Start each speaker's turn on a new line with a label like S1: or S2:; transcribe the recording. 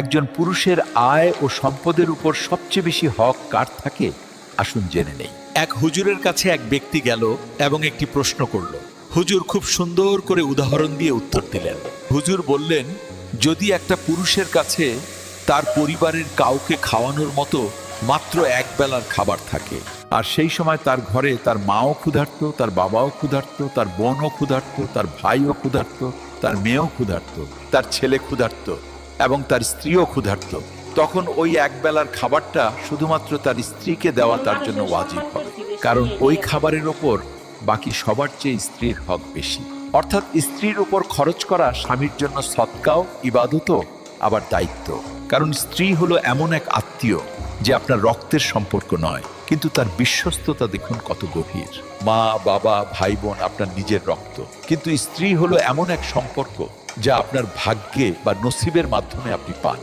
S1: একজন পুরুষের আয় ও সম্পদের উপর সবচেয়ে বেশি হক কার থাকে? আসুন জেনে নেই।
S2: এক হুজুরের কাছে এক ব্যক্তি গেল এবং একটি প্রশ্ন করল। হুজুর খুব সুন্দর করে উদাহরণ দিয়ে উত্তর দিলেন। হুজুর বললেন, যদি একটা পুরুষের কাছে তার পরিবারের কাউকে খাওয়ানোর মতো মাত্র এক বেলার খাবার থাকে,
S1: আর সেই সময় তার ঘরে তার মাও ক্ষুধার্ত, তার বাবাও ক্ষুধার্ত, তার বোনও ক্ষুধার্ত, তার ভাইও ক্ষুধার্ত, তার মেয়েও ক্ষুধার্ত, তার ছেলে ক্ষুধার্ত এবং তার স্ত্রীও ক্ষুধার্ত। তখন ওই একবেলার খাবারটা শুধুমাত্র তার স্ত্রীকে দেওয়া তার জন্য ওয়াজিব হবে। কারণ ওই খাবারের ওপর বাকি সবার চেয়ে স্ত্রীর হক বেশি। অর্থাৎ স্ত্রীর উপর খরচ করা স্বামীর জন্য সৎকাও, ইবাদতও, আবার দায়িত্ব কারণ স্ত্রী হলো এমন এক আত্মীয় যে আপনার রক্তের সম্পর্ক নয়, কিন্তু তার বিশ্বস্ততা দেখুন কত গভীর। মা, বাবা ভাই বোন আপনার নিজের রক্ত। কিন্তু স্ত্রী হলো এমন এক সম্পর্ক যা আপনার ভাগ্যে বা নসিবের মাধ্যমে আপনি পান।